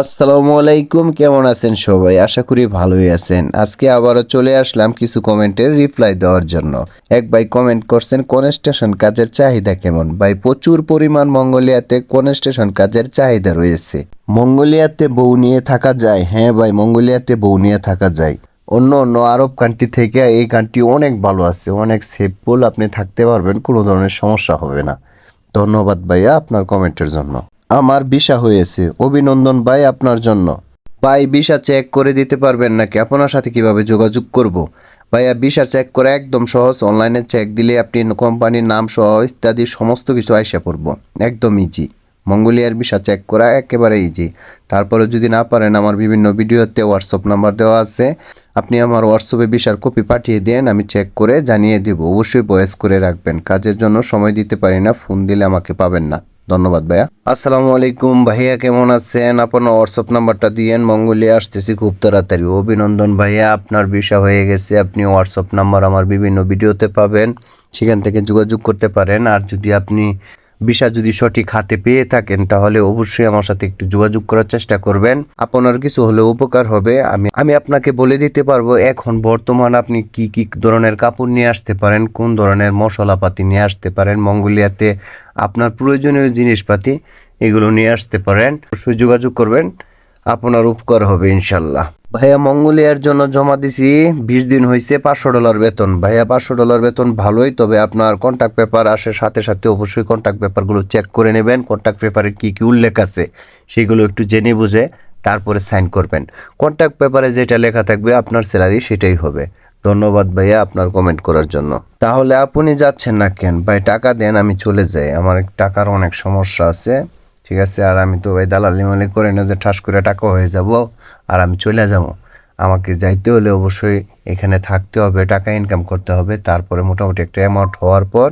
আসসালামু আলাইকুম, কেমন আছেন সবাই? আশা করি ভালোই আছেন। আজকে আবারও চলে আসলাম কিছু কমেন্টের রিপ্লাই দেওয়ার জন্য। এক ভাই কমেন্ট করছেন, কনস্টেশন কাজের চাহিদা কেমন? ভাই, প্রচুর পরিমাণ মঙ্গোলিয়াতে কনস্টেশন কাজের চাহিদা রয়েছে। মঙ্গোলিয়াতে বউ নিয়ে থাকা যায়? হ্যাঁ ভাই, মঙ্গোলিয়াতে বউ নিয়ে থাকা যায়। অন্য অন্য আরব কান্ট্রি থেকে এই কান্ট্রি অনেক ভালো আছে, অনেক সেফফুল আপনি থাকতে পারবেন, কোনো ধরনের সমস্যা হবে না। ধন্যবাদ ভাইয়া আপনার কমেন্টের জন্য। আমার ভিসা হয়েছে। অভিনন্দন ভাই আপনার জন্য। ভাই, ভিসা চেক করে দিতে পারবেন নাকি? আপনার সাথে কীভাবে যোগাযোগ করব? ভাইয়া, ভিসা চেক করা একদম সহজ। অনলাইনে চেক দিলে আপনি কোম্পানির নাম সহ ইত্যাদি সমস্ত কিছু আইসা পড়ব। একদম ইজি মঙ্গোলিয়ার ভিসা চেক করা একেবারে ইজি তারপরে যদি না পারেন, আমার বিভিন্ন ভিডিওতে হোয়াটসঅ্যাপ নাম্বার দেওয়া আছে। আপনি আমার হোয়াটসঅ্যাপে ভিসার কপি পাঠিয়ে দেন, আমি চেক করে জানিয়ে দেব। অবশ্যই বয়েস করে রাখবেন। কাজের জন্য সময় দিতে পারি না ফোন দিলে আমাকে পাবেন না। ধন্যবাদ ভাইয়া। আসসালামু আলাইকুম। ভাইয়া কেমন আছেন? আপনার হোয়াটসঅ্যাপ নাম্বারটা দিয়েন। মঙ্গলিয়া আসতেছি খুব তাড়াতাড়ি। অভিনন্দন ভাইয়া, আপনার বিষয় হয়ে গেছে। আপনি হোয়াটসঅ্যাপ নাম্বার আমার বিভিন্ন ভিডিওতে পাবেন। সেখান থেকে যোগাযোগ করতে পারেন। আর যদি আপনি ভিসা যদি সঠিক হাতে পেয়ে থাকেন, তাহলে অবশ্যই আমার সাথে একটু যোগাযোগ করার চেষ্টা করবেন। আপনার কিছু হলে উপকার হবে। আমি আমি আপনাকে বলে দিতে পারব, এখন বর্তমান আপনি কি কি ধরনের কাপড় নিয়ে আসতে পারেন, কোন ধরনের মশলাপাতি নিয়ে আসতে পারেন, মঙ্গোলিয়াতে আপনার প্রয়োজনীয় জিনিসপাতি এগুলো নিয়ে আসতে পারেন। অবশ্যই যোগাযোগ করবেন। আপনার উপকার হবে, ইনশাল্লাহ। ভাইয়া, মঙ্গোলিয়ার জন্য জমা দিছি, বিশ দিন হয়েছে পাঁচশো ডলার বেতন। ভাইয়া, পাঁচশো ডলার বেতন ভালোই, তবে আপনার কন্ট্যাক্ট পেপার আসে সাথে সাথে অবশ্যই কন্ট্যাক্ট পেপারগুলো চেক করে নেবেন কন্ট্যাক্ট পেপারে কী কী উল্লেখ আছে সেগুলো একটু জেনে বুঝে তারপরে সাইন করবেন। কন্ট্যাক্ট পেপারে যেটা লেখা থাকবে, আপনার স্যালারি সেটাই হবে। ধন্যবাদ ভাইয়া আপনার কমেন্ট করার জন্য। তাহলে আপনি যাচ্ছেন না কেন? ভাই, টাকা দেন, আমি চলে যাই। আমার টাকার অনেক সমস্যা আছে। ঠিক আছে, আর আমি তো ভাই দালালি মালি করে না যে ঠাস করে টাকা হয়ে যাব, আর আমি চলে যাব। আমাকে যাইতে হলে অবশ্যই এখানে থাকতে হবে, টাকা ইনকাম করতে হবে। তারপরে মোটামুটি একটা অ্যামাউন্ট হওয়ার পর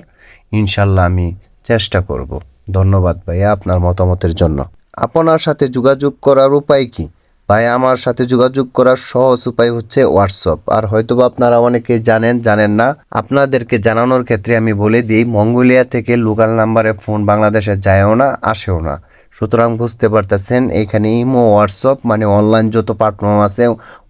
ইনশাল্লাহ আমি চেষ্টা করব। ধন্যবাদ ভাইয়া আপনার মতামতের জন্য। আপনার সাথে যোগাযোগ করার উপায় কি? ভাই, আমার সাথে যোগাযোগ করার সহজ উপায় হচ্ছে হোয়াটসঅ্যাপ আর হয়তোবা আপনারা অনেকে জানেন জানেন না, আপনাদেরকে জানানোর ক্ষেত্রে আমি বলে দিই, মঙ্গোলিয়া থেকে লোকাল নাম্বারে ফোন বাংলাদেশে যায়ও না, আসেও না। সুতরাং বুঝতে পারতেছেন এখানে ইমো হোয়াটসঅ্যাপ মানে অনলাইন যত প্ল্যাটফর্ম আছে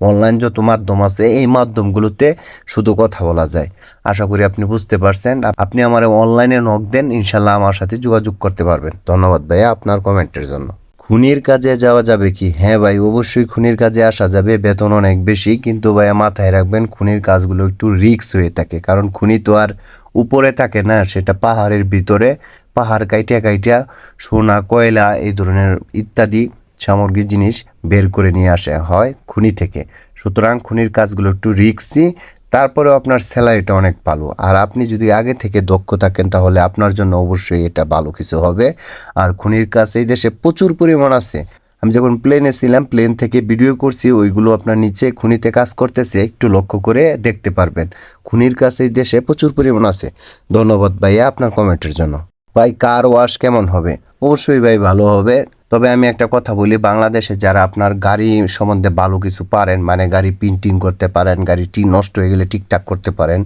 অনলাইন যত মাধ্যম আছে, এই মাধ্যমগুলোতে শুধু কথা বলা যায়। আশা করি আপনি বুঝতে পারছেন। আপনি আমার অনলাইনে নক দেন, ইনশাল্লাহ আমার সাথে যোগাযোগ করতে পারবেন। ধন্যবাদ ভাইয়া আপনার কমেন্টের জন্য। খুনির কাজে যাওয়া যাবে কি? হ্যাঁ ভাই, অবশ্যই খুনির কাজে আসা যাবে, বেতন অনেক বেশি, কিন্তু ভাইয়া মাথায় রাখবেন, খুনির কাজগুলো একটু রিক্স হয়ে থাকে, কারণ খুনি তো আর উপরে থাকে না, সেটা পাহাড়ের ভিতরে, পাহাড় কাইটিয়া কাইটিয়া সোনা, কয়লা, এই ধরনের ইত্যাদি সামগ্রিক জিনিস বের করে নিয়ে আসা, হয় খুনি থেকে। সুতরাং খুনির কাজগুলো একটু রিক্সি, তারপরেও আপনার স্যালারিটা অনেক ভালো। আর আপনি যদি আগে থেকে দক্ষ থাকেন, তাহলে আপনার জন্য অবশ্যই এটা ভালো কিছু হবে। আর খুনির কাজ এই দেশে প্রচুর পরিমাণ আছে। আমি যখন প্লেনে ছিলাম প্লেন থেকে ভিডিও করছি, ওইগুলো আপনার নিচে খুনিতে কাজ করতেছে, একটু লক্ষ্য করে দেখতে পারবেন। খুনির কাজ এই দেশে প্রচুর পরিমাণ আছে। ধন্যবাদ ভাইয়া আপনার কমেন্টের জন্য। ভাই কার ওয়াশ কেমন হবে? অবশ্যই ভাই, ভালো হবে। তবে আমি একটা কথা বলি, বাংলাদেশে যারা আপনার গাড়ি সম্বন্ধে ভালো কিছু পারেন মানে গাড়ি পিন্টিং করতে পারেন, গাড়ি টি নষ্ট হয়ে গেলে ঠিকঠাক করতে পারেন,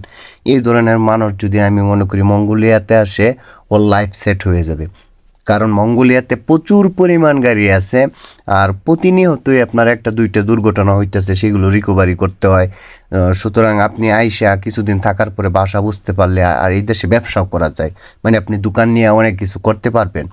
এই ধরনের মানুষ যদি আমি মনে করি মঙ্গোলিয়াতে আসে, ওর লাইফ সেট হয়ে যাবে। কারণ মঙ্গোলিয়াতে প্রচুর পরিমাণ গাড়ি আছে আর প্রতিনিয়তই আপনার একটা দুইটা দুর্ঘটনা হইতেছে, সেগুলো রিকভারি করতে হয়। সুতরাং আপনি আইসা কিছুদিন থাকার পরে বাসা বুঝতে পারলে আর এই দেশে ব্যবসাও করা যায়। মানে আপনি দোকান নিয়ে অনেক কিছু করতে পারবেন।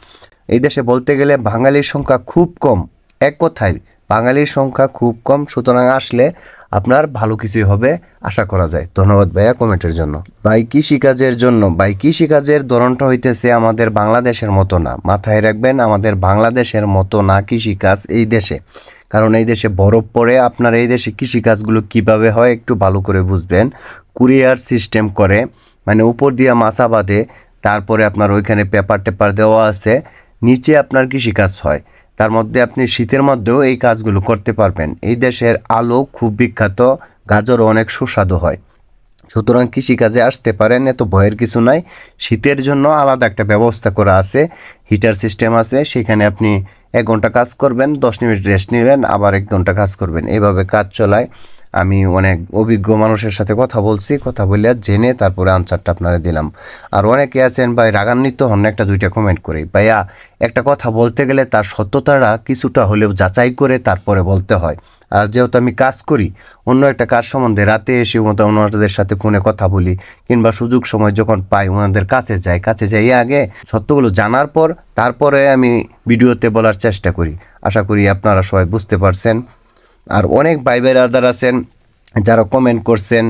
এই দেশে বলতে গেলে বাঙালির সংখ্যা খুব কম। এক কথায়, বাঙালির সংখ্যা খুব কম। সুতরাং আসলে আপনার ভালো কিছুই হবে, আশা করা যায়। ধন্যবাদ ভাইয়া কমেন্টের জন্য। ভাই কৃষিকাজের জন্য, ভাই কৃষিকাজের ধরনটা হইতেছে আমাদের বাংলাদেশের মতো না। মাথায় রাখবেন, আমাদের বাংলাদেশের মতো না কৃষিকাজ এই দেশে। কারণ এই দেশে বরফ পড়ে, আপনার এই দেশে কৃষিকাজগুলো কীভাবে হয় একটু ভালো করে বুঝবেন। কুরিয়ার সিস্টেম করে মানে উপর দিয়ে মাছা বাঁধে, তারপরে আপনার ওইখানে পেপার টেপার দেওয়া আছে, নিচে আপনার কৃষিকাজ হয়। তার মধ্যে আপনি শীতের মধ্যেও এই কাজগুলো করতে পারবেন। এই দেশের আলো খুব বিখ্যাত গাজর অনেক সুস্বাদু হয়। সুতরাং কৃষিকাজে আসতে পারেন, এত ভয়ের কিছু নাই। শীতের জন্য আলাদা একটা ব্যবস্থা করা আছে, হিটার সিস্টেম আছে, সেখানে আপনি এক ঘণ্টা কাজ করবেন, দশ মিনিট রেস্ট নেবেন, আবার এক ঘণ্টা কাজ করবেন। এভাবে কাজ চলায় আমি অনেক অভিজ্ঞ মানুষের সাথে কথা বলছি, কথা বলে জেনে তারপরে আনসারটা আপনারা দিলাম। আর অনেকে আছেন, ভাই, রাগান্বিত হন, একটা দুইটা কমেন্ট করে। ভাইয়া, একটা কথা বলতে গেলে তার সত্যতাটা কিছুটা হলেও যাচাই করে তারপরে বলতে হয়। আর যেহেতু আমি কাজ করি, অন্য একটা কাজ সম্বন্ধে রাতে এসে মতো ওনাদের সাথে ফোনে কথা বলি, কিংবা সুযোগ সময় যখন পাই ওনাদের কাছে যাই কাছে যাই আগে সত্যগুলো জানার পর তারপরে আমি ভিডিওতে বলার চেষ্টা করি। আশা করি আপনারা সবাই বুঝতে পারছেন। আর অনেক ভাই বেরাদার আছেন, যারা কমেন্ট করছেন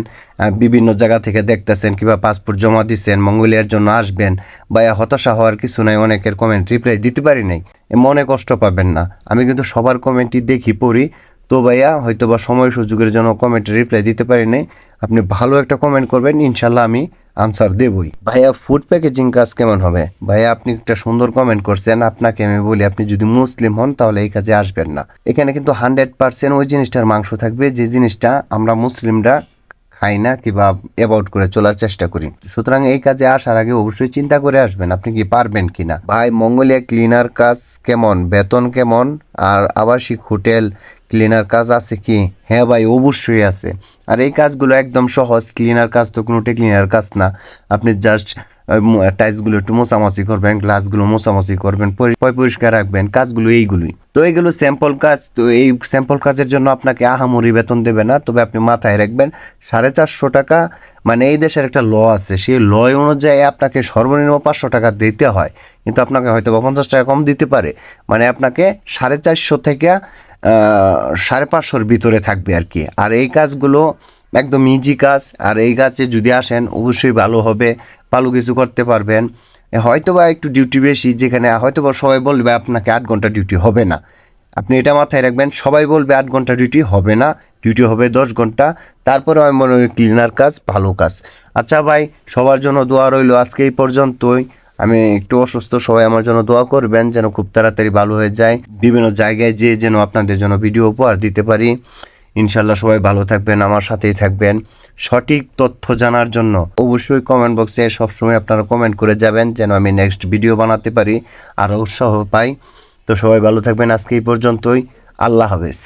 বিভিন্ন জায়গা থেকে দেখতেছেন, কিংবা পাসপোর্ট জমা দিচ্ছেন মঙ্গোলিয়ার জন্য আসবেন, বা হতাশা হওয়ার কিছু নাই, অনেকের কমেন্ট রিপ্লাই দিতে পারি নাই। মনে কষ্ট পাবেন না। আমি কিন্তু সবার কমেন্টই দেখি, পড়ি। তো ভাইয়া হয়তো বা সময় সুযোগের জন্য কমেন্টে রিপ্লাই দিতে পারি নাই। আপনি ভালো একটা কমেন্ট করবেন, ইনশাল্লাহ আমি আনসার দেবই। ভাইয়া ফুড প্যাকেজিং কাজ কেমন হবে? ভাইয়া, আপনি একটা সুন্দর কমেন্ট করছেন, আপনাকে আমি বলি, আপনি যদি মুসলিম হন, তাহলে এই কাজে আসবেন না। এখানে কিন্তু হান্ড্রেড পার্সেন্ট ওই জিনিসটার মাংস থাকবে, যে জিনিসটা আমরা মুসলিমরা খাই না কিংবা অ্যাবাউট করে চলার চেষ্টা করি। সুতরাং এই কাজে আসার আগে অবশ্যই চিন্তা করে আসবেন, আপনি কি পারবেন কিনা। ভাই, মঙ্গলিয়া ক্লিনার কাজ কেমন? বেতন কেমন? আর আবাসিক হোটেল ক্লিনার কাজ আছে কি? হ্যাঁ ভাই, অবশ্যই আছে। আর এই কাজগুলো একদম সহজ ক্লিনার কাজ তো কোনোটাই ক্লিনার কাজ না। আপনি জাস্ট টাইলসগুলো একটু মোছামাছি করবেন গ্লাসগুলো মোছামাছি করবেন, পরি- পরিষ্কার রাখবেন, কাজগুলো এইগুলোই। তো এইগুলো স্যাম্পল কাজ, তো এই স্যাম্পল কাজের জন্য আপনাকে আহামরি বেতন দেবে না, তবে আপনি মাথায় রাখবেন, সাড়ে চারশো টাকা মানে এই দেশের একটা ল আছে, সেই ল অনুযায়ী আপনাকে সর্বনিম্ন পাঁচশো টাকা দিতে হয়, কিন্তু আপনাকে হয়তো বা পঞ্চাশ টাকা কম দিতে পারে মানে আপনাকে সাড়ে চারশো থেকে সাড়ে পাঁচশোর ভিতরে থাকবে আর কি। আর এই কাজগুলো একদম ইজি কাজ, আর এই কাজে যদি আসেন, অবশ্যই ভালো হবে ভালো কিছু করতে পারবেন। হয়তো বা একটু ডিউটি বেশি, যেখানে হয়তো বা সবাই বলবে, আপনাকে আট ঘণ্টা ডিউটি হবে না। আপনি এটা মাথায় রাখবেন, সবাই বলবে, আট ঘণ্টা ডিউটি হবে না। ডিউটি হবে দশ ঘণ্টা। তারপরে আমি মনে করি ক্লিনার কাজ, ভালো কাজ। আচ্ছা ভাই, সবার জন্য দোয়া রইল আজকে এই পর্যন্তই। আমি একটু অসুস্থ, সবাই আমার জন্য দোয়া করবেন, যেন খুব তাড়াতাড়ি ভালো হয়ে যায়। বিভিন্ন জায়গায় যেয়ে যেন আপনাদের জন্য ভিডিও উপহার দিতে পারি। ইনশাল্লাহ সবাই ভালো থাকবেন, আমার সাথেই থাকবেন। সঠিক তথ্য জানার জন্য অবশ্যই কমেন্ট বক্সে সবসময় আপনারা কমেন্ট করে যাবেন, যেন আমি নেক্সট ভিডিও বানাতে পারি আরও উৎসাহ পাই। তো সবাই ভালো থাকবেন, আজকে এই পর্যন্তই। আল্লাহ হাফেজ।